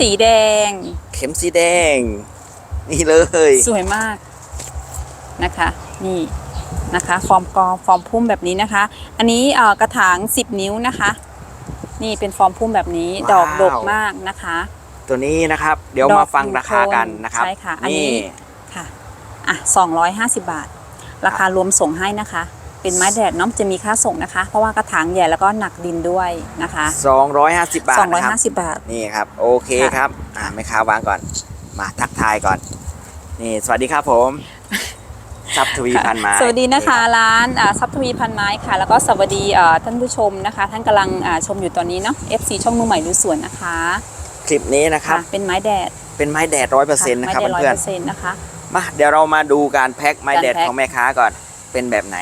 สีแดง เข็มสีแดง นี่เลย สวยมากนะคะ นี่นะคะฟอร์มกอฟอร์มพุ่มแบบนี้นะคะ อันนี้เอ่อกระถาง 10 นิ้วนะคะ นี่เป็นฟอร์มพุ่มแบบนี้ดอกดกมากนะคะ ตัวนี้นะครับ เดี๋ยวดอกมาฟังราคากันนะครับใช่ค่ะอันนี้นี่ค่ะอะ250 บาท ราคารวมส่งให้นะคะ เป็นไม้แดดเน้องจะมีค่าส่งนะคะ เพราะว่ากระถางใหญ่แล้วก็หนักดินด้วยนะคะ 250 บาทนะครับ250 บาท นี่ครับ โอเคค่ะครับอ่าไม่ค้าวางก่อน มาทักทายก่อน นี่ สวัสดีครับผมซับทวีพันไม้สวัสดีนะคะร้านอ่าซับทวีพันไม้ค่ะ แล้วก็สวัสดีอ่าท่านผู้ชมนะคะ ท่านกำลังอ่าชมอยู่ตอนนี้เนาะ FC ช่องมือใหม่ดูสวนนะคะ คลิปนี้นะครับค่ะเป็นไม้แดด เป็นไม้แดดร้อยเปอร์เซ็นต์นะครับไม้แดดร้อยเพื่อนเปอร์เซ็นต์นะคะๆมาเดี๋ยวเรามาดูการแพ็คไม้แดดการแพ็คของแม่ค้าก่อนเป็นแบบไหน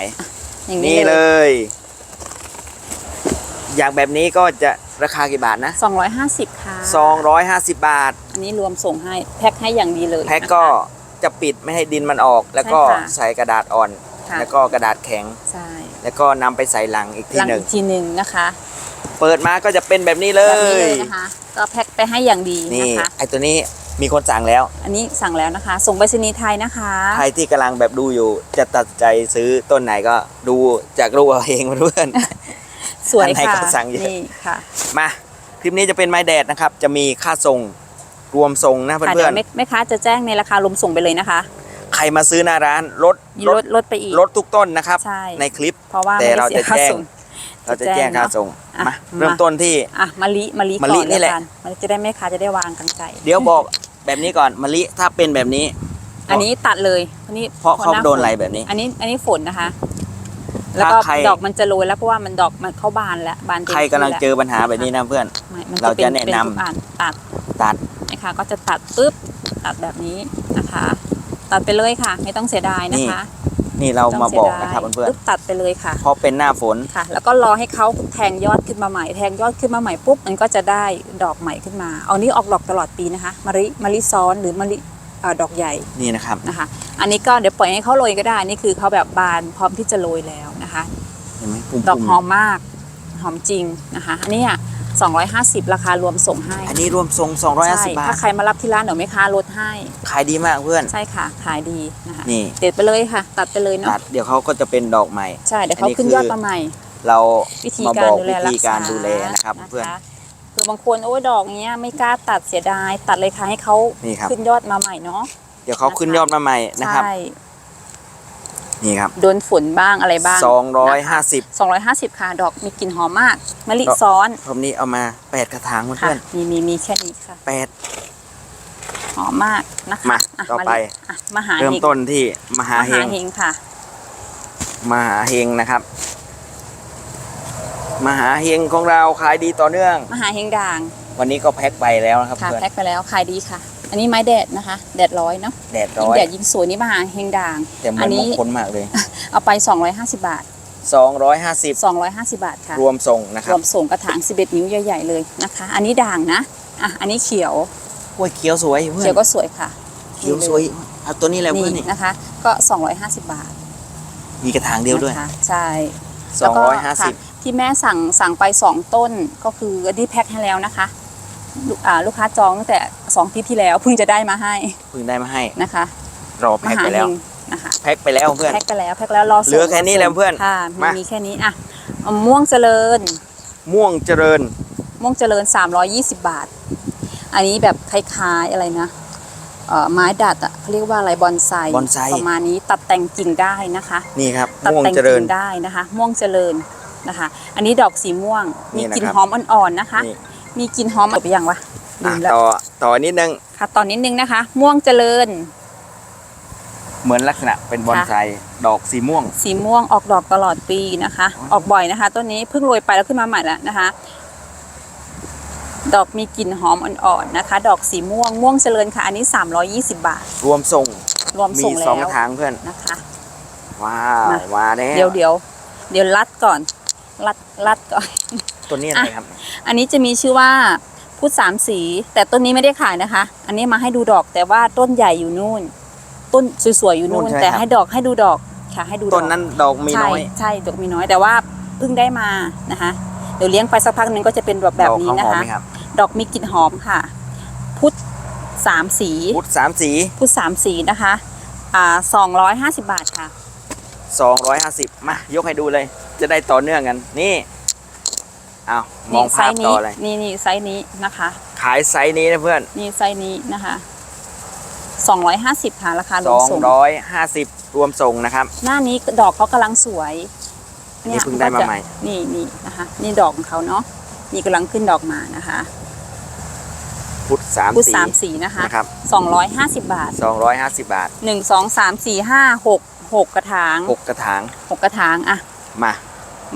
อย่างนี่นี้เลเลยย อย่างแบบนี้ก็จะราคากี่บาทนะ 250 ค่ะ250 บาท อันนี้รวมส่งให้แพ็คให้อย่างดีเลยแพ็คนะคะก็จะปิดไม่ให้ดินมันออก แล้วก็ใช่ค่ะ ใส่กระดาษอ่อน ค่ะแล้วก็กระดาษแข็ง ใช่แล้วก็นำไปใส่ลังอีกทีหลังหนึ่อีง กทีหนึ่งนะคะเปิดมาก็จะเป็นแบบนี้เลแบบนี้ย เลยนะคะ ก็แพ็คไปให้อย่างดีนี่นะคะ ไอตัวนี้ มีคนสั่งแล้ว อันนี้สั่งแล้วนะคะ ส่งไปรษณีย์ไทยนะคะ ใครที่กำลังแบบดูอยู่จะตัดใจซื้อต้นไหนก็ดูจากรูปเอาเองเพื่อนสวยอันไหนค่ะก็สั่งเยอะนี่ค่ะๆมาคลิปนี้จะเป็นไม้แดดนะครับ จะมีค่าส่งรวมส่งนะค่ะเพื่เดี๋อยนวแม่แม่ค้าจะแจ้งในราคารวมส่งไปเลยนะคะๆใครมาซื้อหน้าร้านลดมีลลดดลดไปอีกลดทุกต้นนะครับใช่ในคลิปเพราะว่าแต่ไม่ได้เราเสียจะค่าแจ้งส่งเราจะแจ้งค่าส่งอะมามาเริ่มต้นที่อะมะลิมะลิมะลิก่อนี่แหละกันมันจะได้แม่ค้าจะได้วางกันไก่เดี๋ยวบอก แบบนี้ก่อนมะลิถ้าเป็นแบบนี้ อันนี้ตัดเลยอันนี้เพราะเขาหน้โดนฝอะไรแบบนี้ อันนี้อันนี้ฝนนะคะ แล้วก็ถ้าใครดอกมันจะโรยแล้วเพราะว่ามันดอกมันเข้าบานแล้วบานเต็มใครกำลังที่เจอปัญหาแบบนี้นะเพื่อนไม่มันเราจะเป็นจะแนะเป็นนำทุกอันตัดตัดนะคะก็จะตัดปุ๊บตัดแบบนี้นะคะ ตัดไปเลยค่ะ ไม่ต้องเสียดายนะคะ นี่เราไต้งมาสียบอกดยนะครับเพื่อนปุ๊บตัดไปเลยค่ะๆเพราะเป็นหน้าฝนค่ะ แล้วก็รอให้เขาแทงยอดขึ้นมาใหม่ แทงยอดขึ้นมาใหม่ปุ๊บมันก็จะได้ดอกใหม่ขึ้นมาเอานี้ออกดอกตลอดปีนะคะมะลิมะลิซ้อนหรือมะลิเอ่อดอกใหญ่นี่นะครับนะคะ อันนี้ก็เดี๋ยวปล่อยให้เขาโรยก็ได้นี่คือเขาแบบบานพร้อมที่จะโรยแล้วนะคะเห็นไหมปุ่มดอกหอมมากหอมจริงนะคะอันนี้อะ 250 ราคารวมส่งให้อันนี้รวมทรงใช่250 บาท ถ้าใครมารับที่ร้านเดี๋ยวแม่ค้าลดให้ ขายดีมากเพื่อน ใช่ค่ะ ขายดีนะคะนี่เด็ดไปเลยค่ะ ตัดไปเลยเนาะตัดเดี๋ยวเขาก็จะเป็นดอกใหม่ ใช่ เดี๋ยวเขาอันนี้ขึ้นคือยอดมาใหม่ เราวิธีมาการบอกดูแลวิรัธีกษาการดูแลนะครับเพื่อนคือบางคนโอ้ยดอกเงี้ยไม่กล้าตัดเสียดาย ตัดเลยค่ะให้เขานี่ครับขึ้นยอดมาใหม่เนาะเดี๋ยวเขาขึ้นยอดมาใหม่นะครับใช่ นี่ครับ โดนฝนบ้างอะไรบ้าง250 250 ค่ะ ดอกมีกลิ่นหอมมากมะลิซ้อนผมนี้เอามา 8 กระถางค่ะเพื่อนมีมีมีแค่นี้ค่ะๆ8หอมมากนะคะมาะต่อไปมะลิอะมหาเริ่มเฮงต้นที่มหามเฮหางเฮงค่ะ มหาเฮงนะครับ มหาเฮงของเราขายดีต่อเนื่อง มหาเฮงด่าง วันนี้ก็แพ็คไปแล้วนะครับค่ะเพื่อนแพ็คไปแล้วขายดีค่ะ อันนี้ไม้แดดนะคะ แดดร้อยเนาะแดดยิ่ร้งอยแดดยิ่งสวยนี่มหาเฮงด่าง แต่เหมือัอนนมนี้งคลมากเลย เอาไป 250 บาท 250 250 บาทค่ะ รวมส่งนะครรัวบมส่งกระถาง 11 นิ้วใหญ่ๆเลยนะคะ อันนี้ด่างนะ อะ อันนี้เขียวกล้วยเขียวสวยเพื่อเขียนวก็สวยค่ะ เขียวสวย เอาตัวนี้แหละเพื่อนนี่นี่นะคะ ก็ 250 บาท มีกระถางเดียวด้วยนะคะใช่แล้วก็ค่ะ250ที่แม่สั่งสั่งไป 2 ต้นก็คืออันนี้แพ็คให้แล้วนะคะ ลูกอ่าลูกค้าจองตั้งแต่2อาทิตย์ที่แล้วเพิ่งจะได้มาให้เพิ่งได้มาให้นะคะรอมแพ็คหาไปเฮแล้วงนะคะแพ็คไปแล้วเพื่อนแพ็คไปแล้วแพ็คแล้วรอส่งเหลือแค่นี้แหละเพื่อนค่ะมีมามีแค่นี้อะมะม่วงเจริญ ม่วงเจริญ ม่วงเจริญ 320 บาท อันนี้แบบคล้ายๆอะไรนะเอ่อไม้ดัดอะเขาเรียกว่าอะไรบอนไซบอนไซประมาณนี้ตัดแต่งกิ่งได้นะคะ นี่ครับตัดม่วงแต่งเจริญกิ่งได้นะคะ ม่วงเจริญนะคะ อันนี้ดอกสีม่วงนี่มีนะครับกลิ่นหอมอ่อนๆนะคะนี่ มีกลิ่นหอมแบบยังวะลือะมแล้วต่อต่อนิดนึง ค่ะตอนนิดนึงนะคะ ม่วงเจริญ เหมือนลักษณะเป็นบอนไซดอกสีม่วง สีม่วงออกดอกตลอดปีนะคะ ออกบ่อยนะคะต้นนี้เพิ่งโรยไปแล้วขึ้นมาใหม่แล้วนะคะ ดอกมีกลิ่นหอมอ่อนๆนะคะ ดอกสีม่วงม่วงเจริญค่ะ อันนี้ 320 บาท รวมส่งรวมมีส่งแล้สองวกระถางเพื่อน นะคะ ว้าวมา มาแล้วเดี๋ยวเดี๋ยวเดี๋ยวรัดก่อน รัดรัดก่อน ตัวนี้อะไรครับ อันนี้จะมีชื่อว่าพุทธสามสี แต่ต้นนี้ไม่ได้ขายนะคะ อันนี้มาให้ดูดอกแต่ว่าต้นใหญ่อยู่นู่น ต้นสวยๆอยู่นู่น นู่นใช่แต่ครับให้ดอกให้ดูดอกค่ะให้ดูดอก ต้นนั้นดอกมีน้อย ใช่ใช่ดอกมีน้อยแต่ว่าเพิ่งได้มานะคะ เดี๋ยวเลี้ยงไปสักพักหนึงก็จะเป็นแบบแบบนี้ดอกนะเขาหอมคะ ไหมครับ ดอกมีกลิ่นหอมค่ะ พุทธสามสี พุทธสามสีพุทธสามสีนะคะอ่าสองร้อยห้าสิบบาทค่ะ 250 มา ยกให้ดูเลย จะได้ต่อเนื่องกัน นี่เอามองนี่ไซภาพส์ต่นี้อเลยนี่นี่ไซส์นี้นะคะ ขายไซส์นี้นะเพื่อนนี่ไซส์นี้นะคะสองร้อยห้าสิบค่ะราคารวมส่ง250 รวมส่งนะครับ หน้านี้ดอกเขากำลังสวยอันนี้เพิ่งได้มาใหม่ นี่นี่นะคะ นี่ดอกของเขาเนาะนี่กำลังขึ้นดอกมานะคะพุทธสามพุทธสีสามสีนะคะนะครับสองร้อยห้าสิบบาท250บาทหนึ่งสองสามสี่ห้าหกหกกระถาง6กระถางหกกระถางอะมา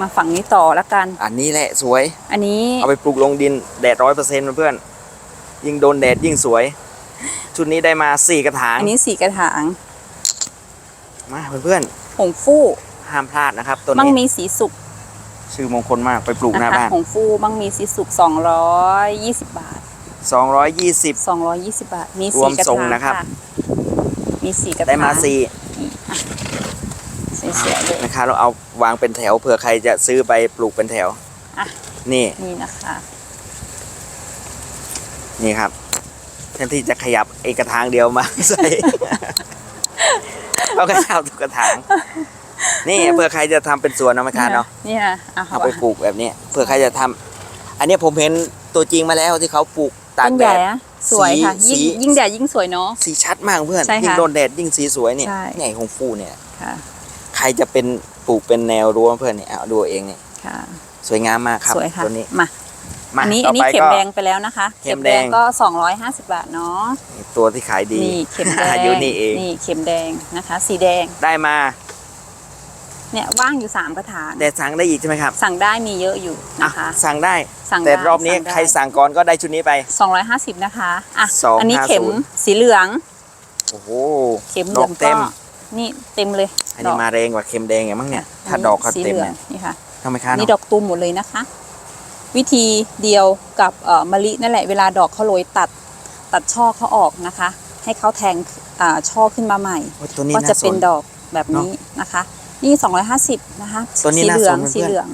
มาฝั่งนี้ต่อละกัน อันนี้แหละสวย อันนี้เอาไปปลูกลงดินแดดร้อยเปอร์เซ็นต์เพื่อน ยิ่งโดนแดดยิ่งสวย ชุดนี้ได้มา4กระถาง อันนี้สี่กระถาง มาเพื่อนหงฟู่ๆห้ามพลาดนะครับตัวมั่งนี้มีสีสุกชื่อมงคลมากไปปลูกหน้านะคะบ้านหงฟู่มั่งมีสีสุกสองร้อยยี่สิบบาท220สองร้อยยี่สิบบาท มีรสี่วมกระส่งถางนะครับ มีสี่กระถางได้มาส วยๆเลย4นะคะ เราเอาวางเป็นแถวเผื่อใครจะซื้อไปปลูกเป็นแถว อะ นี่ นี่นะคะ นี่ครับแทนที่จะขยับเอกระถางเดียวมาใส่เราก็เอาทุกกระถาง นี่เผื่อใครจะทำเป็นสวนเอาไหมคะเนาะ นี่นะอะเอาไปปลูกแบบนี้เผื่อใครจะทำอันนี้ผมเห็นตัวจริงมาแล้วที่เขาปลูกตาต้กนแดใหญ่ดอะสวยค่ะ สี ยิ่งสียิ่งแดดยิ่งสวยเนาะ สีชัดมากเพื่อน ใช่ค่ะยิ่งโดนแดดยิ่งสีสวยเนี่ยใช่ เนี่ยของฟูเนี่ย ค่ะใค รจะเป็นปลูกเป็นแนวรั้วเพื่อนเนี่ยเอาดูเอาเองเนี่ยค่ะ สวยงามมากครับสวยค่ะตัวนี้มามาอันนี้ต่อันนี้ไปเข็มก็แดงไปแล้วนะคะ เข็มแดงก็ 250 บาทเนาะตัวที่ขายดีนี่เข็มแดงอยู่นี่เองนี่เข็มแดงนะคะ สีแดงได้มา เนี่ยว่างอยู่สามกระถางแต่สั่งได้อีกใช่ไหมครับ สั่งได้มีเยอะอยู่อะนะคะ สั่งได้สั่งแต่ได้รอบนี้ได้ใครสั่งก่อนก็ได้ชุดนี้ไป 250 นะคะอะ250อันนี้เข็มสีเหลืองโอ้โหเข็มเหดลืออกงเต็ก็ม นี่เต็มเลยอันนี้มาแรงกว่าเข็มแดงไงมั้งเนี่ยถ้าดอกเขาสีเต็มเหลืองเนี่ยนี่ค่ะ ทำไมคะนี่เนาะดอกตูมหมดเลยนะคะ วิธีเดียวกับเอ่อมะลินั่นแหละเวลาดอกเขาโรยตัดตัดช่อเขาออกนะคะ ให้เขาแทงอ่าช่อขึ้นมาใหม่ โอ้ยตัวนี้ก็น่าจะสเป็นน ดอกแบบนี้นะคะ นี่ 250 นะคะตัวนี้สีน่าเหลืองสนเพื่อนสีเหลือง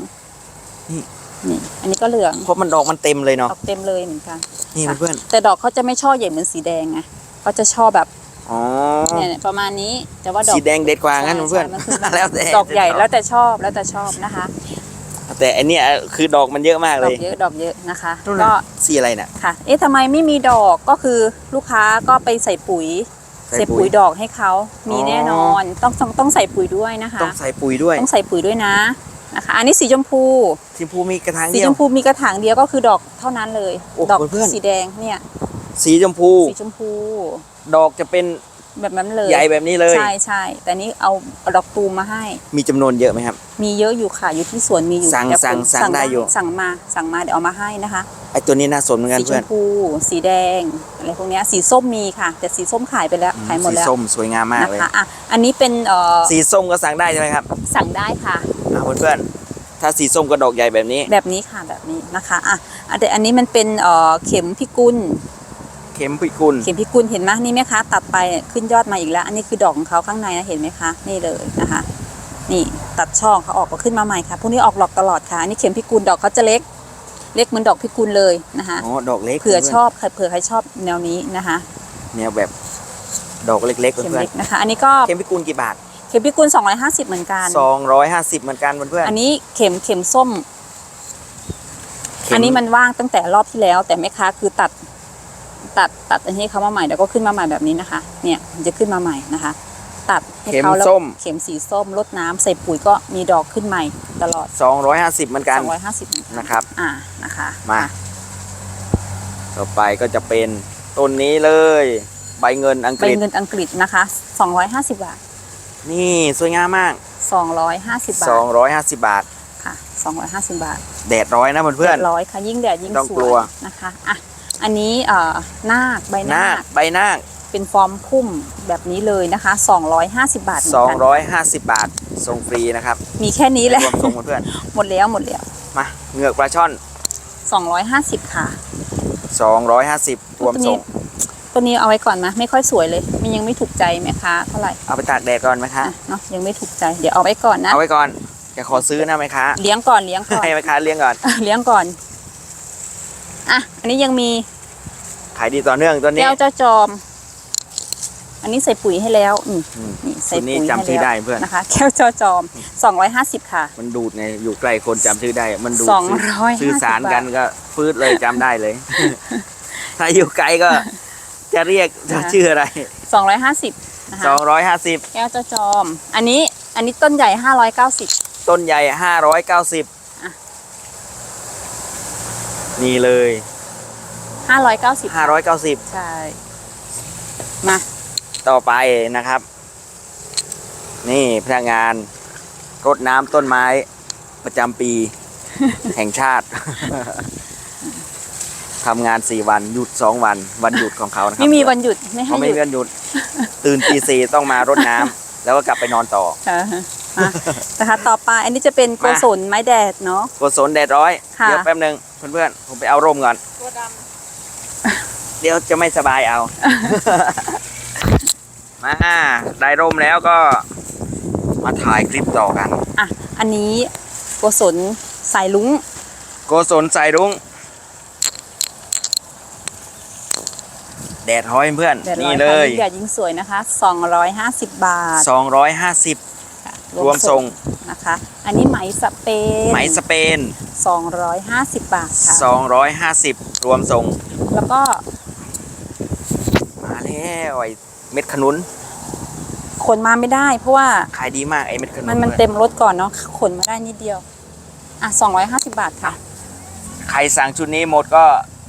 นี่ นี่อันนี้ก็เหลืองเพราะมันดอกมันเต็มเลยดเนาะอกเต็มเลยเหมือนกัน นี่ค่ะ เพื่อนแต่ดอกเขาจะไม่ช่อใหญ่เหมือนสีแดงไงเขาจะช่อแบบๆ อ๋อเนี่ยประมาณนี้แต่ว่าดอกสีแดงเด็ดกว่างั้นใช่เพื่อนใช่มันคือๆแล้วแต่ดอกใหญ่แล้วแต่ชอบแล้วแต่ชอบนะคะ แต่อันเนี้ยคือดอกมันเยอะมากดเลอยกเยอะดอกเยอะนะคะนู่นก็น่ะสีอะไรน่ะค่ะ เอ๊ะทำไมไม่มีดอกก็คือลูกค้าก็ไปใส่ปุ๋ยใส่ใส่ปุ๋ปุ๋ยยดอกให้เขามีอ๋อแน่นอนต้องต้องต้องใส่ปุ๋ยด้วยนะคะ ต้องใส่ปุ๋ยด้วยต้องใส่ปุ๋ยด้วยนะนะคะ อันนี้สีชมพูทีมพูมีกระถางสีเดียชวมพูมีกระถางเดียวก็คือดอกเท่านั้นเลยโอ้ดอกเพื่อนๆสีแดงเนี่ย สีชมพูสีชมพู ดอกจะเป็นแบบนั้นเลยใหญ่แบบนี้เลย ใช่ใช่แต่นี้เอาเอาดอกตูมมาให้ มีจำนวนเยอะไหมครับ มีเยอะอยู่ค่ะอยู่ที่สวนมีอยู่สั่งเดี๋ยวสั่งผมสั่งได้อยู่สั่งมาสั่งมาเดี๋ยวเอามาให้นะคะไอตัวนี้น่าสนเหมือนกันสีชเพื่อนมพูสีแดงอะไรพวกเนี้ยสีส้มมีค่ะ แต่สีส้มขายไปแล้วขายหมดสีแล้วส้มสวยงามมากนะเลยคะอะอันนี้เป็นเอ่อสีส้มก็สั่งได้ใช่ไหมครับ สั่งได้ค่ะอ่าเพื่อนๆถ้าสีส้มก็ดอกใหญ่แบบนี้ แบบนี้ค่ะแบบนี้นะคะอะอะแต่อันนี้มันเป็นเอ่อเข็มพิกุล เข็มพิกุล เข็มพิกุลเห็นไหมนี่ไหมคะ ตัดไปเนี่ยขึ้นยอดมาอีกแล้ว อันนี้คือดอกของเขาข้างในนะเห็นไหมคะ นี่เลยนะคะ นี่ตัดช่อเขาออกก็ขึ้นมาใหม่ค่ะพวกนี้ออกดอกตลอดค่ะอันนี้เข็มพิกุลดอกเขาจะเล็ก เล็กเหมือนดอกพิกุลเลยนะคะอ๋อดอกเล็กเผื่อพื่นๆชอบใครเผื่อใครชอบแนวนี้นะคะ แนวแบบดอกเล็กๆเข็มเพื่อนเล็กนะคะ อันนี้ก็ๆเข็มพิกุลกี่บาทเข็มพิกุล250 เหมือนกัน 250 เหมือนกันเพื่อนอันนี้เข็มเข็มส้มๆเข็อันนี้มันว่างตั้งแต่รอบที่แล้ว แต่แม่ค้าคือตัด ตัดตัดอันนี้เขามาใหม่แล้วก็ขึ้นมาใหม่แบบนี้นะคะ เนี่ยมันจะขึ้นมาใหม่นะคะ ตัดให้เข็มเขาแล้วส้ม เข็มสีส้มลดน้ำใส่ปุ๋ยก็มีดอกขึ้นใหม่ตลอด 250เหมือนกัน 250เหมือนกันนะครับอ่านะคะมา อะต่อไปก็จะเป็นต้นนี้เลย ใบเงินอังใบกฤษ เงินอังกฤษนะคะ 250 บาท นี่สวยงามมาก 250 บาท250 บาท ค่ะ 250 บาทแดดร้อยนะเพื่อน ร้อยค่ะ ยิ่งแดดยิ่งต้องสกลัววยนะคะอะ อันนี้เอ่อนาคใบๆนานาคคใบนาคเป็นฟอร์มพุ่มแบบนี้เลยนะคะ 250 บาทเหมือนกัน250 บาทส่งฟรีนะครับมีแค่นี้แหละ รวมส่งเพื่อนหมดแล้วหมดแล้วๆมาเหงือกปลาช่อน 250 ค่ะ 250รวมส่ง ตัวนี้เอาไว้ก่อนนะไม่ค่อยสวยเลย มันยังไม่ถูกใจแม่ค้าเท่าไหร่เอาไปตากแดดก่อนไหมคะ อะเนาะยังไม่ถูกใจเดี๋ยวเอาไว้ก่อนนะ เอาไว้ก่อนจะขอซื้อนะไหมคะ เลี้ยงก่อนเลี้ยงก่อน ให้ไหมคะเลี้ยงก่อน เลี้ยงก่อน อะ อันนี้ยังมีขายดีต่อเนื่องตัวนี้แก้วเจ้าจอม อันนี้ใส่ปุ๋ยให้แล้วอืมอืมนี่ใส่ตัวนี้ปุ๋ยจำให้ชื่อแล้วได้เพื่อน นะคะ แก้วเจ้าจอม 250 ค่ะ มันดูดไงอยู่ใกล้คนจำชื่อได้ มันดูดสองร้อยห้าสิบสื่อสารกันบาทก็ฟืดเลยจำได้เลย ถ้าอยู่ไกลก็ จะเรียกจะชื่ออะไร250นะคะ สองร้อยห้าสิบแก้วเจ้าจอม อันนี้ อันนี้ต้นใหญ่ 590 ต้นใหญ่ห้าร้อยเก้าสิบอะ นี่เลย 590ห้าร้อยเก้าสิบใช่ มา ต่อไปนะครับ นี่พนักงานรดน้ำต้นไม้ประจำปี แห่งชาติ ทำงานสี่วันหยุดสองวัน วันหยุดของเขานะครับไม่มีวันหยุด ไม่ให้เขาหไม่ยุดมีวันหยุด ตื่นตีสี่ต้องมารดน้ำแล้วก็กลับไปนอนต่อ ค่ะ มานะคะ ต่อไปอันนี้จะเป็นโกศลไม้แดดเนาะกดสนแดดร้อย ค่ะ เดี๋ยวแป๊บหนึงเพื่อนๆ ผมไปเอาร่มก่อน ตัวดเดี๋ยวจะไม่สบายเอา มาได้ร่มแล้วก็ มาถ่ายคลิปต่อกันำอะอันนี้โกศลสายลุงโกศลสายรุ้งแดดร้อยเพื่อน แดดร้อนี่ยเลค่ะยยิ่งแดดยิ่งสวยนะคะ 250 บาท 250ค่ะ รวมทรงนะคะ อันนี้ไหมสเปนไหมสเปน 250 บาทค่ะ250 รวมทรงแล้วก็ มาแล้วไอ้เม็ดขนุนขนมาไม่ได้ เพราะว่าขายดีมากไอ้เม็ดขนุนมันมันพื่อเต็มรถก่อนเนาะขนมาได้นิดเดียว อะ 250 บาทค่ะ ใครสั่งชุดนี้หมดก็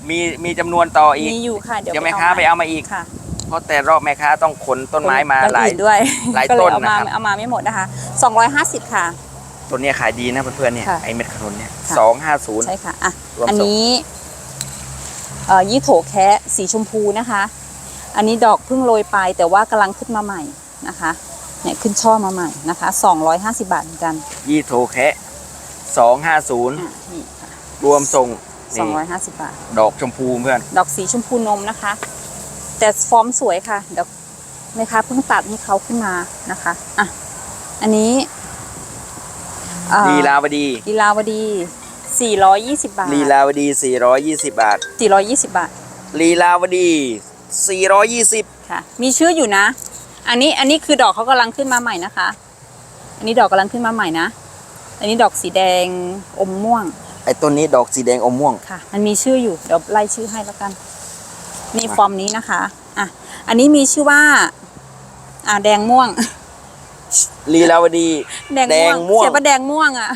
มีมีจำนวนต่ออีก มีอยู่ค่ะ เดี๋ยวเดี๋ยวแม่ค้าไปเอามาอีกค่ะ เพราะแต่รอบแม่ค้าต้องขนต้นไม้มาอย่งหลายอื่นด้วยหลายก็เลต้ยนเอามานะครับเอามาไม่หมดนะคะ 250 ค่ะต้นเนี้ยขายดีนะเพื่อนๆเนี่ยค่ะไอ้เม็ดขนุนเนี่ยค่ะสองห้าศูนย์ใช่ค่ะอะรวมอันส่งนี้เอ่อยี่โถแคะสีชมพูนะคะ อันนี้ดอกเพิ่งโรยไปแต่ว่ากำลังขึ้นมาใหม่นะคะเนี่ยขึ้นช่อมาใหม่นะคะ 250 บาทเหมือนกัน ยี่โทแคะสองห้าศูนย์อะนี่ค่ะรวมส่งนี่250 บาท ดอกชมพูเพื่อน ดอกสีชมพูนมนะคะ แต่ฟอร์มสวยค่ะ เดี๋ยวแม่ค้าเพิ่งตัดให้เขาขึ้นมานะคะอะอันนี้เอ่อลีลาวดีลีลาวดี 420 บาท ลีลาวดีสี่ร้อยยี่สิบบาท 420 บาท ลีลาวดีสี่ร้อยยี่สิบค่ะ มีชื่ออยู่นะ อันนี้อันนี้คือดอกเขากำลังขึ้นมาใหม่นะคะ อันนี้ดอกกำลังขึ้นมาใหม่นะ อันนี้ดอกสีแดงอมม่วง ไอ้ต้นนี้ดอกสีแดงอมม่วง ค่ะ มันมีชื่ออยู่ เดี๋ยวไล่ชื่อให้แล้วกัน นี่มาฟอร์มนี้นะคะอะอันนี้มีชื่อว่า อ่าแดงม่วง ลีลาวดี แดงแดม่วงงม่วงเขียนว่าแดงม่วงอะ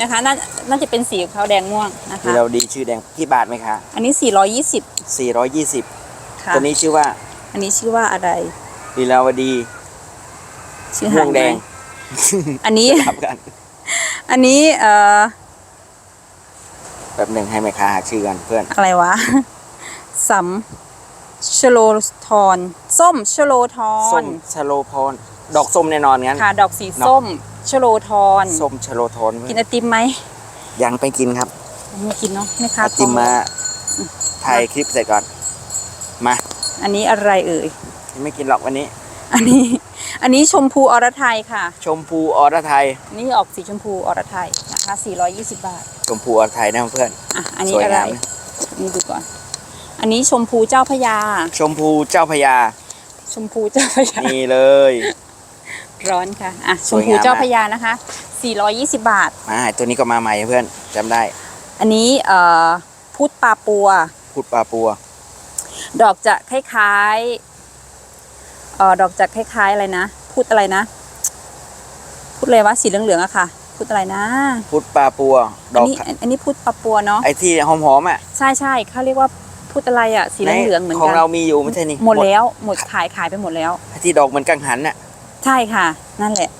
นะคะน่าน่าจะเป็นสีของเขาแดงม่วงนะลีคะลาวดีชื่อแดงกี่บาทไหมคะ อันนี้420สี่ร้อยยี่สิบค่ะตัวนี้ชื่อว่า อันนี้ชื่อว่าอะไรลีลาวดีชื่อม่หาวงงแดงไหมอันนี้ทับกันอันนี้เอ่อแบบหนึ่งให้แม่ค้าหาชื่อกันเพื่อน อะไรวะ สัมชโลทอนส้มชโลทอส้นมชโลพร ดอกส้มแน่นอนงั้น ค่ะดอกสีส้มชโลทอนส้มชโลทนกินไอติมไหมยังไปกินครับไม่กินเนาะไม่ค้าไอติมมาถ่ายคลิปเสร็จก่อน มา อันนี้อะไรเอ่ยไม่กินหรอกวันนี้ อันนี้ อันนี้ชมพูอรไทยค่ะ ชมพูออรไทยอันนี้ออกสีชมพูอรไทยนะคะ420 บาท ชมพูออรไทยนะเพื่อน อะ อันนี้สวยอะไรงามนะ นี่ดูก่อน อันนี้ชมพูเจ้าพระยา ชมพูเจ้าพระยา ชมพูเจ้าพระยา นี่เลย ร้อนค่ะ อะชสวมยงามพูเจ้านะพระยานะคะ 420 บาท มาตัวนี้ก็มาใหม่เพื่อนจำได้ อันนี้เอ่อพุทธปาปัวพูดปลาปัว ดอกจะคล้ายๆเอ่อดอกจะคล้ายๆอะไรนะ พูดอะไรนะ พูดอะไรวะสีเหลืองๆอะค่ะ พูดอะไรนะพูดปลาปัว ดอันอกนี้อันนี้พูดปาปัวเนาะ ไอ้ที่หอมๆอะ ใช่ใช่เขาเรียกว่า พูดอะไรอะสีเหลืองๆเหมือนของกันเรามีอยู่ไม่ใช่นี่หมดแล้วหมดขายขายไปหมดแล้วไอ้ที่ดอกเหมือนกังหันน่ะ ใช่ค่ะ นั่นแหละ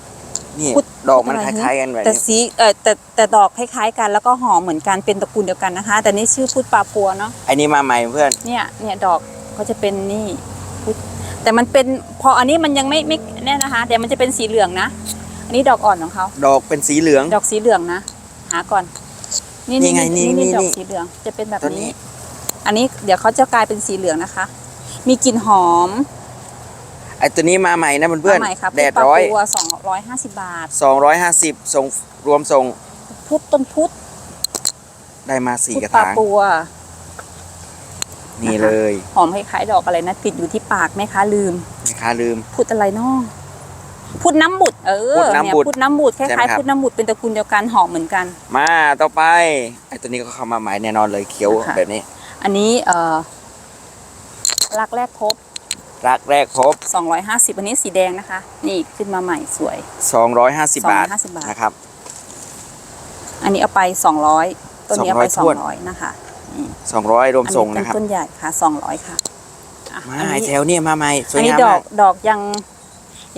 นี่พูดดอกมันพูดคอะไรล้ายๆกันแบบแต่นี้สีเออแต่แต่ดอกคล้ายๆกันแล้วก็หอมเหมือนกันเป็นตระกูลเดียวกันนะคะ แต่นี่ชื่อพูดปาปัวเนาะไอ้นี่มาใหม่เพื่อนเนี่ยเนี่ยดอกก็จะเป็นนี่พุธแต่มันเป็นพออันนี้มันยังไม่ไม่เนี่ยนะคะเดี๋ยวมันจะเป็นสีเหลืองนะ อันนี้ดอกอ่อนของเขาดอกเป็นสีเหลือง ดอกสีเหลืองนะ หาก่อน นี่นี่ไงนี่นี่ดอนี่กสีเหลืองจะเป็นแบบตัวนี้นี้ อันนี้เดี๋ยวเขาจะกลายเป็นสีเหลืองนะคะ มีกลิ่นหอมไอ้ตัวนี้มาใหม่นะเพื่อนมาใหม่ครับๆแดดร้อยตัวสองร้อยห้าสิบบาทสองร้อยห้าสิบส่งรวมส่ง พุทธต้นพุทธได้มาสี่พุทกธระปลาถางปัว นี่เลย หอมคล้ายๆดอกอะไรนะติดอยู่ที่ปากไหมคะลืมแม่ค้าลืมพูดอะไรเนาะพูดน้ำบุตรเออพูดน้ำบุตรเยพูดน้ำบุตรคใช่ไหมล้ายครับๆพูดน้ำบุตรเป็นตระกูลเดียวกันหอมเหมือนกัน มาต่อไปไอ้ตัวนี้ก็เข้ามาใหม่แน่นอนเลยเขียวค่ะแบบนี้ อันนี้เอ่อรักแรกพบ รักแรกพบ 250 อันนี้สีแดงนะคะ นี่ขึ้นมาใหม่สวย 250 บาท250บาท นะครับ อันนี้เอาไป 200 ต้นนี้เอาไป 200ถ้วน 200 นะคะ200 รวมอันส่งนี้เป็นะนครับ ต้นใหญ่ค่ะ 200 ค่ะอะมาอันไอ้นี้ แถวเนี่ยมาใหม่สวอัยนนี้งามดอมากกดอกยัง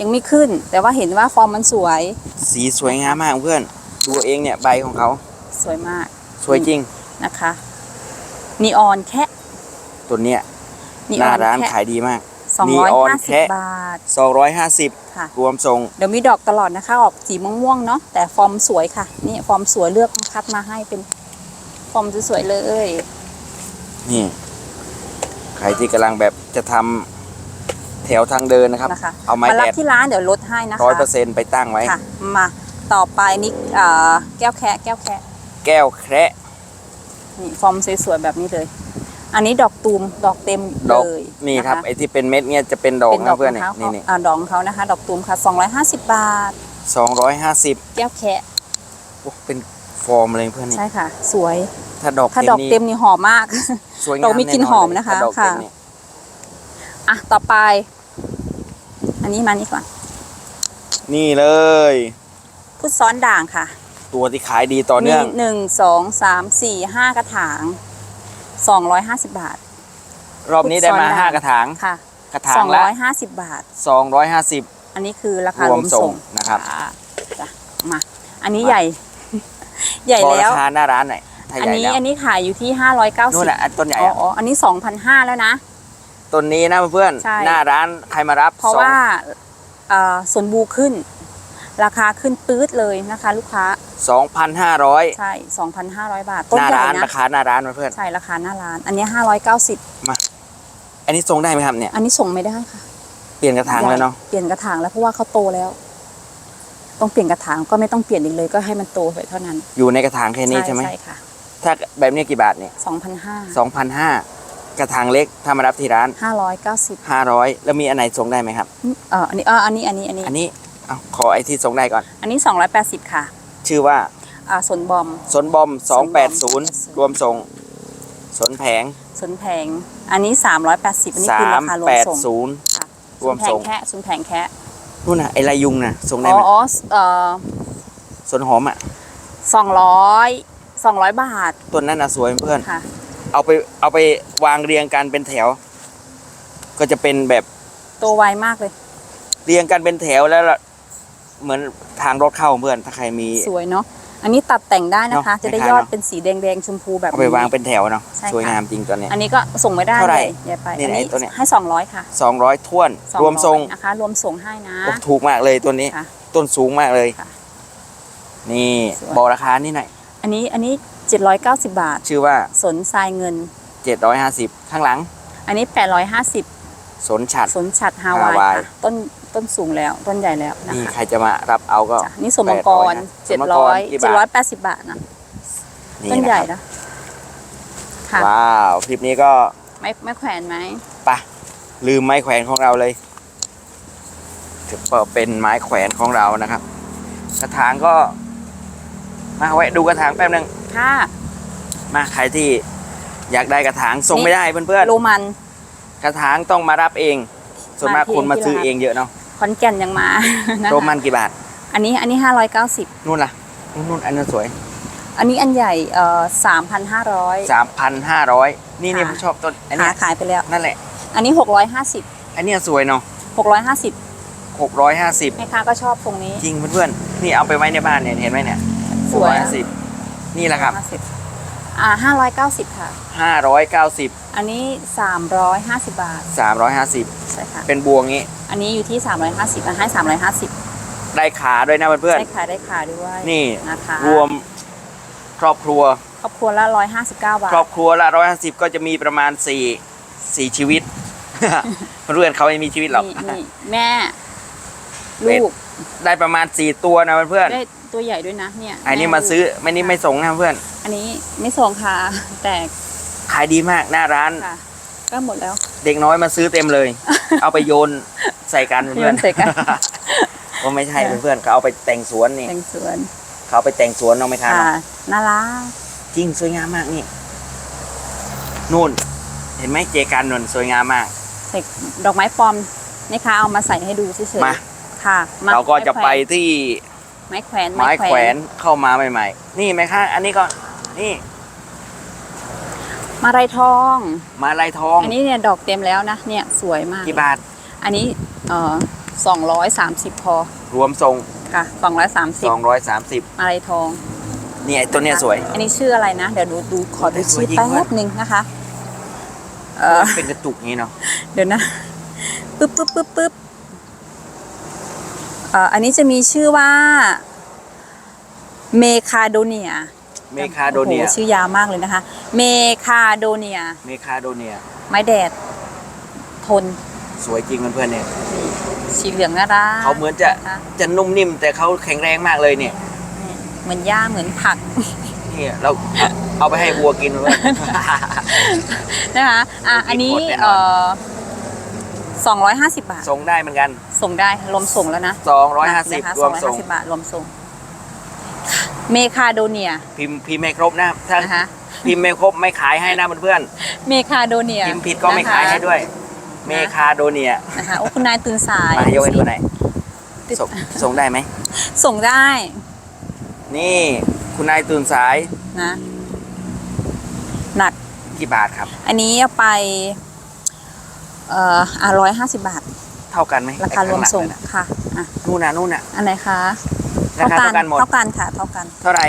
ยังไม่ขึ้น แต่ว่าเห็นว่าฟอร์มมันสวยสีสวยงามมากเพื่อน ดูเองเนี่ยใบของเขาสวยมากสวยจริง นะคะ นีออนแค่ตัวเนี้ยนีหอน้าอนร้านแค่ขายดีมากสองนีร้อยออนห้าสิแค่บบาท250ค่ะรวมส่งเดี๋ยวมีดอกตลอดนะคะ ออกสีม่วงๆเนาะแต่ฟอร์มสวยค่ะ นี่ฟอร์มสวยเลือกคัดมาให้เป็น ฟอร์มสวยๆเลย นี่ ใครที่กำลังแบบจะทำแถวทางเดินนะครับนะคะเอาไม้มาแดรับดที่ร้านเดี๋ยวลดให้นะคะร้อยเปอร์เซ็นต์ไปตั้งไว้ค่ะมาต่อไปนี่เอ่อแก้วแคะแก้วแคะแก้วแคระ นี่ฟอร์มสวยๆแบบนี้เลย อันนี้ดอกตูมดอกเต็มดอกเลยนี่ครับะะไอ้ที่เป็นเม็ดเนี่ยจะเป็นดอกเป็นดนะอกเพื่อนของเนี่ยเขานี่นี่อ่าดอกของเขานะคะ ดอกตูมค่ะ 250 บาท สองร้อยห้าสิบแก้วแคะเป็นฟอร์มเลยเพื่อนนี่ใช่ค่ะ สวย ถ้าดอกถ้าเต็มดอกนี่เต็มนี่หอมมาก สวยงามดอกมีกลิ่นแอหอมนะคะเลยถ้าดอกเต็มค่ะ นี่อะต่อไป อันนี้มานี่ก่อนนี่เลย พุทธซ้อนด่างค่ะ ตัวที่ขายดีต่อมีเนื่องหนึ่งสองสามสี่ห้ากระถางสองร้อยห้าสิบบาท รอบนี้ได้มาพุทธซ้อนห้าด่างกระถางค่ะ กระถาสองงละร้อยห้าสิบบาทสองร้อยห้าสิบอันนี้คือราคารรววมมส่ส่งงนะครับอ่าจ้ะมาอันนี้มาใหญ่ ใหญ่บอกแล้ราวคาหน้าร้านหน่อยถ้าอันใหญ่นี้แล้วอันนี้ขายอยู่ที่ห้าร้อยเก้านู่สินบแหละอันต้นใหญ่อ๋ออะอ๋ออันนี้สองพันห้าแล้วนะต้นนี้นะเพื่อนใช่หน้าร้านใครมารับ เพราะสองว่าเอ่อส่วนบูขึ้น ราคาขึ้นปื๊ดเลยนะคะ ลูกค้า สองพันห้าร้อยใช่ 2,500 บาทหต้นน้าใหญ่ร้านนะราคาหน้าร้านเพื่อน ใช่ราคาหน้าร้าน อันนี้ 590 อันนี้ส่งได้ไหมครับเนี่ย อันนี้ส่งไม่ได้ค่ะเปลี่ยนกระถางแล้วเนาะ เปลี่ยนกระถางแล้วเพราะว่าเขาโตแล้ว ต้องเปลี่ยนกระถางก็ไม่ต้องเปลี่ยนอีกเลยก็ให้มันโตไปเท่านั้นอยู่ในกระถางแค่นี้ใช่ไหม ใช่ค่ะ ถ้าแบบนี้กี่บาทเนี่ย2,500สองพันห้ากระถางเล็กถ้ามารับที่ร้าน 590ห้าร้อยแล้วมีอันไหนส่งได้ไหมครับ เอ่ออันนี้เอออันนี้ อันนี้ อันนี้ อันนี้เอาขอไอที่ส่งได้ก่อน อันนี้ 280 ค่ะ ชื่อว่าอ่าสนบอม สนบอม สนบอม 280 รวมส่ง สนแผง สนแผง อันนี้ 380อันนี้คือราคารวมส่ง380 ค่ะรวมแผส่งงแค่สนแผงแค่นู่นน่ะไอลายยุงน่ะส่งได้อ๋ไหมอเอ่อสนหอมอะ200 200บาทต้นนั้นน่ะสวยเพื่อน ค่ะ เอาไปเอาไปวางเรียงกันเป็นแถว ก็จะเป็นแบบโตไวมากเลย เรียงกันเป็นแถวแล้วละ เหมือนทางรถเข้าเพื่อนถ้าใครมีสวยเนาะอันนี้ตัดแต่งได้นะคะเนอะจะได้คล้ายๆยอดเนอะเป็นสีแดงๆชมพูแบบเอาไปวางเป็นแถวเนาะใช่ค่ะสวยงามจริงตัวเนี้ยอันนี้ก็ส่งไม่ได้เท่าไหร่เลยอย่าไปนี่อันไหนนี้ตัวเนี้ยให้ 200 ค่ะ 200ท้วน200รวมส่งนะคะรวมส่งให้นะโอ้ถูกมากเลยตัวนี้ค่ะต้นสูงมากเลยค่ะนี่สวยบอกราคานี่หน่อยอันนี้อันนี้ 790 บาท ชื่อว่าสนทรายเงิน 750 ข้างหลัง อันนี้ 850สนฉัดสนฉัดฮาวายฮาวายค่ะต้น ต้นสูงแล้วต้นใหญ่แล้วนะนี่คะใครจะมารับเอาก็จ้ะนี่สมมังกร800สมมังกรกี่บาท700 780บาทนะนี่ต้นนะใหญ่ครับนะค่ะว้าว คลิปนี้ก็ไม่ไม่แขวนไหมไปะลืมไม้แขวนของเราเลยถือว่าเป็นไม้แขวนของเรานะครับ กระถางก็ มาแวะดูกระถางแป๊บนึงค่ะมาใครที่อยากได้กระถางส่งไม่ได้เพื่อนโรมันๆกระถางต้องมารับเอง ส่วนมากมาที่คนมาซื้อที่ร้านเองเยอะเนาะขอนแก่นยังมานะคะโรมันกี่บาท อันนี้อันนี้590นู่นล่ะนู่นนู่นอันนั้นสวย อันนี้อันใหญ่เอ่อ3,500 3,500นี่นี่ค่ะผมชอบต้นอันขาเนี้ยยขายไปแล้วนั่นแหละ อันนี้650อันเนี้ยสวยเนาะ650 650แม่ค้าก็ชอบตรงนี้ จริงเพื่อนๆนี่เอาไปไว้ในบ้านเนี่ยเห็นไหมเนี่ยสวยอะ650นี่แหละครับ50 อ่า590 ค่ะ 590 อันนี้ 350 บาท 350 ใช่ค่ะ เป็นบวงงี้ อันนี้อยู่ที่ 350อะให้ 350 ได้ขาด้วยนะเพื่อนใช่ค่ะ ได้ขาด้วยนี่นะคะๆรวมครอบครัว ครอบครัวละ 159 บาท ครอบครัวละ 150 ก็จะมีประมาณ 4 4 ชีวิต เพื่อนๆเขาไม่มีชีวิตหรอก นี่นี่แม่ เป็ดลูกได้ประมาณ 4 ตัวนะเพื่อนได้ ตัวใหญ่ด้วยนะเนี่ยๆอันนี้แมาซื้อไม่นี่ไม่ส่งนะเพื่อน อันนี้ไม่ส่งค่ะแต่ขายดีมากหน้าร้านค่ะก็หมดแล้ว เด็กน้อยมาซื้อเต็มเลย เอาไปโยนใส่กันโยเพื่อนนใส่กันๆก็ไม่ใช่เพื่อนๆเขาเอาไปแต่งสวนนี่แต่งสวนเขาเอาไปแต่งสวนน้องไม่ทานค่ะน่ารักจริงสวยงามมากนี่นู่น เห็นไหมเจกันนนสวยงามมากใส่ดอกไม้ปลอมนี่ค่ะเอามาใส่ให้ดูเฉยๆมาค่ะมเราก็จะไปที่ ไม้แขวนไม้แขวนเข้ามาใหม่ ๆ นี่ไหมคะอันนี้ก็นี่ มาลายทอง มาลายทอง อันนี้เนี่ยดอกเต็มแล้วนะ เนี่ยสวยมาก กี่บาท อันนี้เอ่อสองร้อยสามสิบพอ รวมทรงค่ะสองร้อยสามสิบ230มาลายทองนี่ไอ้ตัวเนี้ยสวย อันนี้ชื่ออะไรนะ เดี๋ยวดูดูขอดูสวยชื่อจริงแป๊เว้ยบหนึ่งนะคะ เออเป็นกระจุกอย่างนี้เนาะ เดี๋ยวนะปึ๊บปึ๊บปึ๊บปึ๊บเอ่ออันนี้จะมีชื่อว่าเมคาโดเนีย เมคาโดเนียโอ้โหชื่อยาวมากเลยนะคะ เมคาโดเนีย เมคาโดเนีย ไม้แดด ทน สวยจริงเพื่อนๆเนี่ย สีเหลืองน่ารักเขาเหมือนจะนะคะจะนุ่มนิ่มแต่เขาแข็งแรงมากเลยเนี่ยนี่เหมือนหญ้าเหมือนผักนี่เราเอาไปให้วัวกินเพื่อนนะคะ อะอันนี้หมดแน่นอนเอ่อ สองร้อยห้าสิบบาท ส่งได้เหมือนกัน ส่งได้รวมส่งแล้วนะ250นะคะรวมส่ง250 บาทรวมส่ง เมคาโดเนียพิมพ์พิมพ์ไม่ครบนะถ้านะคะ พิมพ์ไม่ครบไม่ขายให้นะเพื่อนเมคาโดเนียๆพิมพ์ผิดก็ไม่ขายให้ด้วย เมคาโดเนียนะคะโอ้คุณนายตื่นสายมายกให้ดูหน่อยส่งส่งได้ไหม ส่งได้นี่คุณนายตื่นสายนะหนักกี่บาทครับ อันนี้เอาไป เอ่ออะร้อยห้าสิบบาท เท่ากันไหมราคารวมส่งไอ้ข้าหลัค่ะอะน่ะนู่นน่ะนู่นน่ะ อันไหนคะราคาเท่ากันหมดเท่ากันค่ะเท่ากัน เท่าไหร่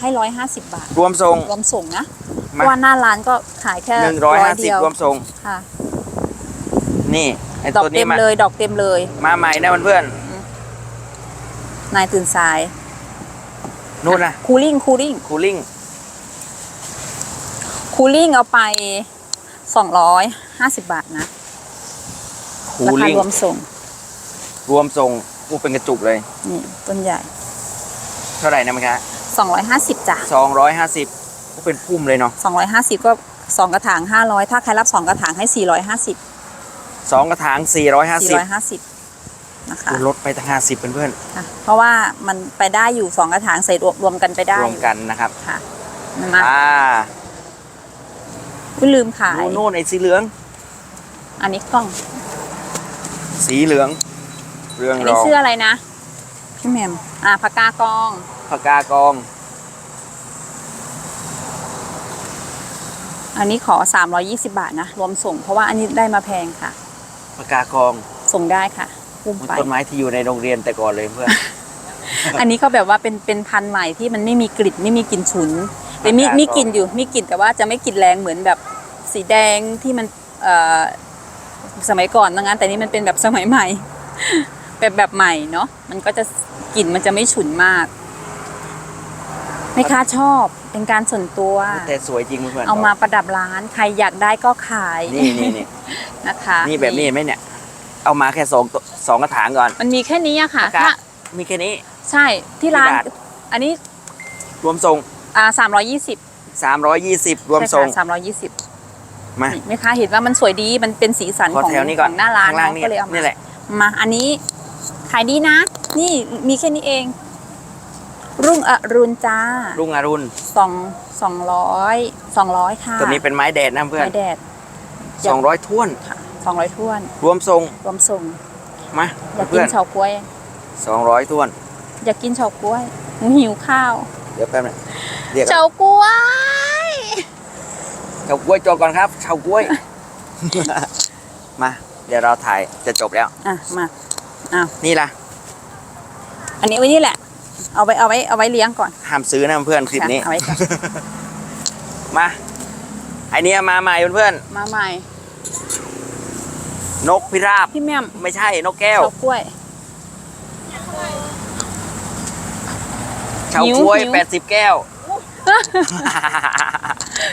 ให้ร้อยห้าสิบบาท รวมส่งรวมส่งนะเพมาราะว่าหน้าร้านก็ขายแค่หนึ่งร้อยห้าสิบเดียวรวมส่งค่ะ นี่ไอ้ดอกตัวเต็นี้มมาเลย ดอกเต็มเลย มาใหม่นะเพื่อนนายตื่นสายๆนู่นนะคูลิ่งคูลิ่งคูลิ่งคูลิ่งเอาไปสองร้อยห้าสิบบาทนะคู ราคาลิ่งรวมส่งรวมส่งกูเป็นกระจุกเลย นี่ต้นใหญ่ เท่าไหร่นะมั้งคะสองร้อยห้าสิบจ้ะสองร้อยห้าสิบกูเป็นพุ่มเลยเนาะสองร้อยห้าสิบก็สองกระถางห้าร้อยถ้าใครรับสองกระถางให้สี่ร้อยห้าสิบสองกระถางสี่ร้อยห้าสี่สิบร้อยห้าสิบนะคะลดไปตั้งห้าสิบเพื่อนค่ะเพราะว่ามันไปได้อยู่สองกระถางใส่รวมรวมกันไปได้ๆรวมกันนะครับ ค่ะมาอ่าคุณลืมขายนู่นนู่นไอ้สีเหลือง อันนี้กล้อง สีเหลือง เรื่องอันรนี้องชื่ออะไรนะ พี่แหมมอ่าปากกากองปากกากองอันนี้ขอ 320 บาทนะ รวมส่ง เพราะว่าอันนี้ได้มาแพงค่ะปากกากองส่งได้ค่ะอุ้มเหมือนไป ต้นไม้ที่อยู่ในโรงเรียนแต่ก่อนเลยเพื่อน อันนี้ก็แบบว่าเป็นเป็นพันธุ์ใหม่ที่มันไม่มีกลิ่นไม่มีกลิ่นฉุนแต่มีอากาศมีกลิ่นอยู่มีกลิ่นแต่ว่าจะไม่กลิ่นแรงเหมือนแบบสีแดงที่มันเอ่อ สมัยก่อนนะงั้นแต่นี่มันเป็นแบบสมัยใหม่ แบบแบบใหม่เนาะมันก็จะกลิ่นมันจะไม่ฉุนมากไม่ค้าชอบเป็นการส่วนตัว แต่สวยจริงเพื่อนๆเอามาประดับร้านใครอยากได้ก็ขายนี่นี่นี่นะคะ นี่แบบนี้เห็นไหมเนี่ย เอามาแค่สองตัวสองกระถางก่อน มันมีแค่นี้อะค่ะปากกาถ้ามีแค่นี้ ใช่ที่ร้านกี่บาทอันนี้รวมส่งอ่าสามร้อยยี่สิบ320รวมส่งสามร้อยยี่สิบ มาแม่ค้าเห็นว่ามันสวยดีมันเป็นสีสันขอของแถวนี้ก่อนของหน้าร้านข้างล่างน้องนี่ก็เลยเอามานี่แหละมาอันนี้ขายดีนะ นี่มีแค่นี้เอง รุ่งอรุณจ้า รุ่งอรุณสองสองร้อยสองร้อยค่ะตัวนี้เป็นไม้แดดนะเพื่อนไม้แดด200ท้วนค่ะสองร้อยท้วน รวมส่งรวมส่งมาอยากกิเพื่นอนเฉาก๊วย200ท้วน อยากกินเฉาก๊วยหนูหิวข้าว เดี๋ยวแป๊บนึงเรียกเฉาก๊วย เฉาก้วยจอก่อนครับเฉาก้วย มา เดี๋ยวเราถ่ายจะจบแล้ว อะมาอ้าวนี่ล่ะ อันนี้ไว้นี่แหละ เอาไว้เอาไว้เอาไว้เลี้ยงก่อนห้ามซื้อนะเพื่อนคลิปนี้ค่ะเอาไว้ก่อนมาไอเนี้ยมาใหม่เพื่อนมาใหม่ ๆนกพิราบ พี่แม่มไม่ใช่นกแก้ว เฉากล้วย เฉาก้วยหิวแปดสิบแก้ว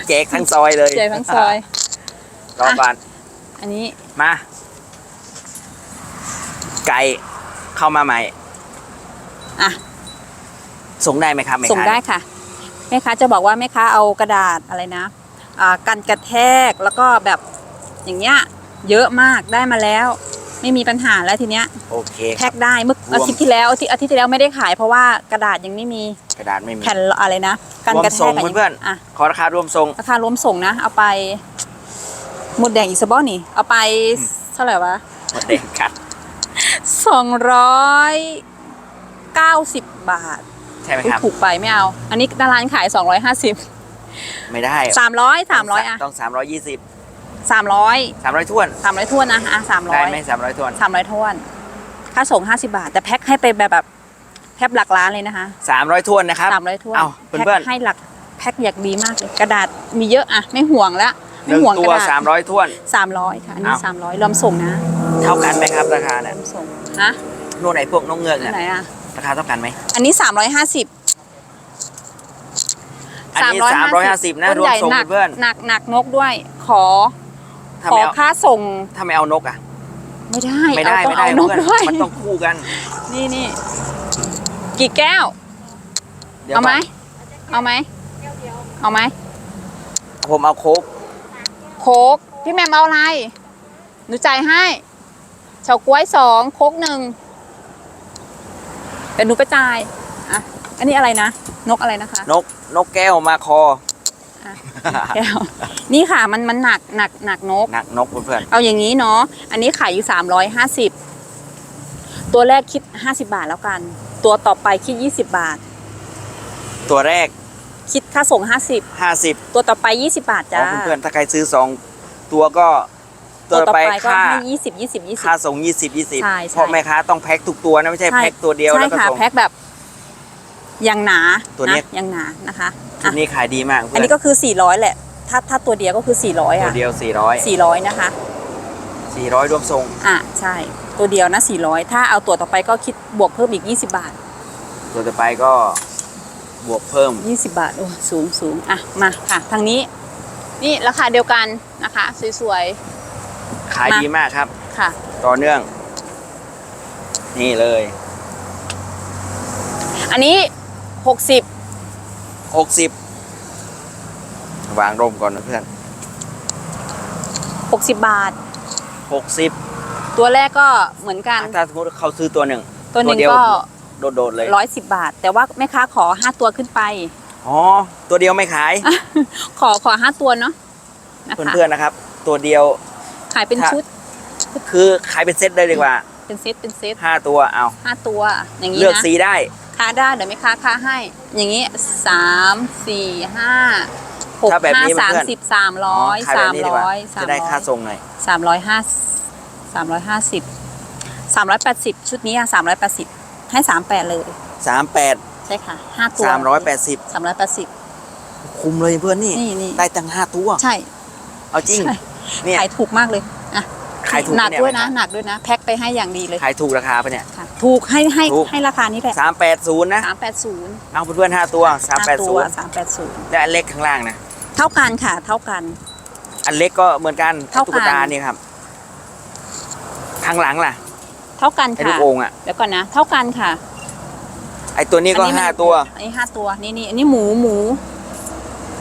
แจกทั้งซอยเลยเจทั้งซอย รอก่อนอันนี้มา ไก่เข้ามาใหม่ อะส่งได้ไหมครับแม่ส่งค้าได้ค่ะ แม่ค้าจะบอกว่าแม่ค้าเอากระดาษอะไรนะอ่ากันกระแทกแล้วก็แบบอย่างเงี้ยเยอะมากได้มาแล้ว ไม่มีปัญหาแล้วทีเนี้ยโอเคคแพ็รับ คได้เมื่อรวม อาทิตย์ที่แล้วอาทิตย์อาทิตย์ที่แล้วไม่ได้ขายเพราะว่ากระดาษยังไม่มีกระดาษไม่มี แผ่นอะไรนะกันกระแทรวมส่กงะเพื่อนอะขอราคารวมทรง ราคารวมส่งนะ เอาไปหมดแดงอีกสบอนี่ เอาไปอืม เท่าไหร่วะหมดเด็กกัดสองร้อยเก้าสิบบาทใช่ไหมอุ๊ยครับ ถูกไปไม่เอา อันนี้ร้านขายสองร้อยห้าสิบไม่ได้สามร้อยสามร้อยอะต้องสามร้อยยี่ สิบสามร้อยสามร้อยท้วนสามร้อยทวนนะอะสามร้ได้อยไหมสามร้อยท้วนสามร้อยทวน ค่าส่งห้าสิบาท แต่แพ็คให้ไปแบบแบบแพ็คหลักล้านเลยนะคะสามร้อยท้วนนะครับ สามร้อยทวนเอ้าแพ็คเพื่อนๆให้หลักแพ็คอย่างดีมากเลยกระดาษมีเยอะอะไม่ห่วงแล้วหไม่นึ่งห่วงตักวระดาษสามร้อยท้วน สามร้อยค่ะอันนี้เอ้าสามร้อยรวมส่งนะเท่ากันไหมครับราคาเนี่ยรวมส่งฮะนู่นไหนพวกนกเงือกอันเนี่ยไหนอะราคาเท่ากันไหมอันนี้สามร้อยห้าสิบอันนี้สามร้อยห้าสิบนะต้นรวใหมญ่ส่งหนักเพื่อน หนักหนักนกด้วย ขอ ถ้าขอไม่เอาค่าส่งถ้าไม่เอานกอะ ไม่ได้ไม่ได้เอาไม่ได้เอานกเพื่อนด้วยมันต้องคู่กันนี่นี่กี่แก้ว เดี๋ยวเอาไหม ก่นเอาไหม เอาไหม ผมเอาโค้กโคกพี่แมมเอาอะไร หนูจ่ายให้เฉาก๊วยสองโคกหนึ่งเดี๋ยวหนูไปจ่าย อะ อันนี้อะไรนะ นกอะไรนะคะ นกนกแก้วมาคออะ แก้วนี่ค่ะมันมันหนักหนักหนักนก หนักนกเพื่อนเอาอย่างนี้เนาะอันนี้ขายอยู่350ตัวแรกคิด50บาทแล้วกัน ตัวต่อไปคิด20บาทๆตัวแรกคิดค่าส่งห้าสิบ50ตัวต่อไป20บาทขจ้าองเพื่อนๆถ้าใครซื้อสองตัวก็ตัวต่อไปก็ค่าให้20 20 20ค่าส่งยี่สิบยี่สิบใช่ใช่เพราะแม่ค้าต้องแพ็คทุกตัวนะไม่ใช่ใช่แพ็คตัวเดียวใช่แล้วก็ค่ะส่งแพ็คแบบอ ย่างหนาตัวเนี้ยะอย่างหนานะคะชุดนี้ขายดีมากอัเพื่นอนนี้ก็คือ 400 แหละ ถ้าถ้าตัวเดียวก็คือ 400 ตัวอะเดียวสี่ร้อย400 นะคะสี่ร้อยรวมส่งอะ ใช่ ตัวเดียวนะ 400 ถ้าเอาตัวต่อไปก็คิดบวกเพิ่มอีก 20 บาท ตัวต่อไปก็บวกเพิ่ม 20 บาท โอ้สูงสูงอะ มาค่ะ ทางนี้ นี่ราคาเดียวกันนะคะ สวย ขายมา ดีมากครับ ๆ ค่ะ ต่อเนื่อง นี่เลย อันนี้ 60หกสิบวางร่มก่อนนะเพื่อน60บาทหกสิบตัวแรกก็เหมือนกัน ถ้าสมมติเขาซื้อตัวหนึ่ง ตัวหนึ่งเดียวก็โดดๆเลย110บาท แต่ว่าแม่ค้าขอ5ตัวขึ้นไป อ๋อ ตัวเดียวไม่ขาย ขอขอ5ตัวเนาะนะคะเพื่อนๆนะครับ ตัวเดียวขายเป็นถ้าชุด คือขายเป็นเซตเลยดีกว่า เป็นเซตเป็นเซตห้าตัวเอา5ตัว อย่างนี้เลือกนะสีได้ ค้าได้เดี๋ยวแม่ค้าค้าให้ อย่างนี้สามสี่ห้าหกถ้าแบบห้านี้สามเพื่อน สิบสามร้อยขายแบสาบมนี้ดีกร้ว่าอยสามจะได้ร้อยค่าส่งหน่อยสามร้อยห้าสามร้อยห้าสิบสามร้อยแปดสิบชุดนี้สามร้อยแปดสิบให้สามแปดเลย สามแปดใช่ค่ะห้าตัวสามร้อยแปดสิบสามร้อยแปดสิบ คุ้มเลยเพื่อนนี่ นี่นี่ ได้ตั้งห้าตัว ใช่เอาจริงใช่เนี่ย ขายถูกมากเลยอะ ขายถูกหนักปะด้วยนะเหนักด้วยนะ แพ็คไปให้อย่างดีเลยขายถูกราคาปะเนี่ย ค่ะถูกให้ให้ถูก ให้ราคานี้แหละสามแปดศูนย์นะสามแปดศูนย์เอาเพื่อนๆห้าตัวสามแปดศูนย์สามแปดศูนย์และอันเล็กข้างล่างนะเท่ากันค่ะ เท่ากัน อันเล็กก็เหมือนกันเท่ากัน ตุ๊กตานี่ครับข้างหลังล่ะเท่ากันไอ้ลูค่ะกโป่งอะเดี๋ยวก่อนนะ เท่ากันค่ะไอ้ตัวนี้ก็อันนี้มันห้าตัว อันนี้ห้าตัวนี่นี่อันนี้หมูหมู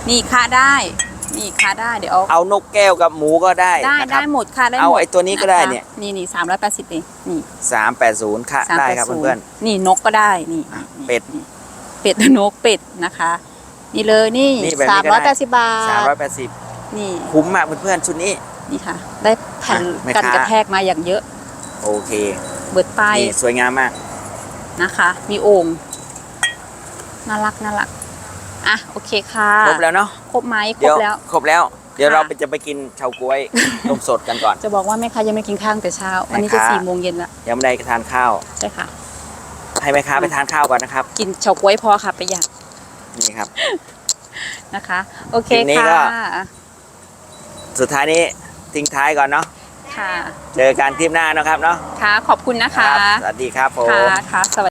นี่ค่าได้ นี่ค่าได้เดี๋ยวเอาเอานกแก้วกับหมูก็ได้ได้นะคได้รับหมดค่ะได้หมดเอาไอ้ตัวนี้ก็ได้เนี่ยะคะนี่นี่สามร้อยแปดสิบเองนี่สามแปดศูนย์ค่ะสามได้แปดครับศูนเพื่อนย์นี่นกก็ได้นี่อะนี่เป็ดนี่เป็ดนกเป็ดนะคะ นี่เลยนี่นี่แบบนี้สามก็ร้อยได้ แปดสิบบาสามร้อทยแปดสิบนี่คุ้มมากเพื่อนๆชุดนี้ นี่ค่ะ ได้แผ่นอะแม่กันค้า กระแทกมาอย่างเยอะ โอเคเบิดไปนี่สวยงามมาก นะคะ มีโอ่งน่ารักน่ารัก อะโอเคค่ะครบแล้วเนาะครบไหมครเดี๋ยบวแล้วครบแล้ว เดี๋ยวค่ะเราไปจะไปกินเฉาก๊วยนมสดกันก่อน จะบอกว่าแม่ค้ายังไม่กินข้าวตั้งแต่เช้าวันนี้แม่จะค้าสี่โมงเย็นละยังไม่ได้ทานข้าวใช่ค่ะ ให้แม่ค้าไปทานข้าวก่อนนะครับ กินเฉาก๊วยพอค่ะประหยัดนี่ครับนะคะ โอเคคลิปนี้ค่ะก็สุดท้ายนี้ทิ้งท้ายก่อนเนาะค่ะ เจอกันคลิปหน้าเนาะครับเนาะค่ะขอบคุณนะคคะรับสวัสดีครับผมค่ะค่ะสวัสดี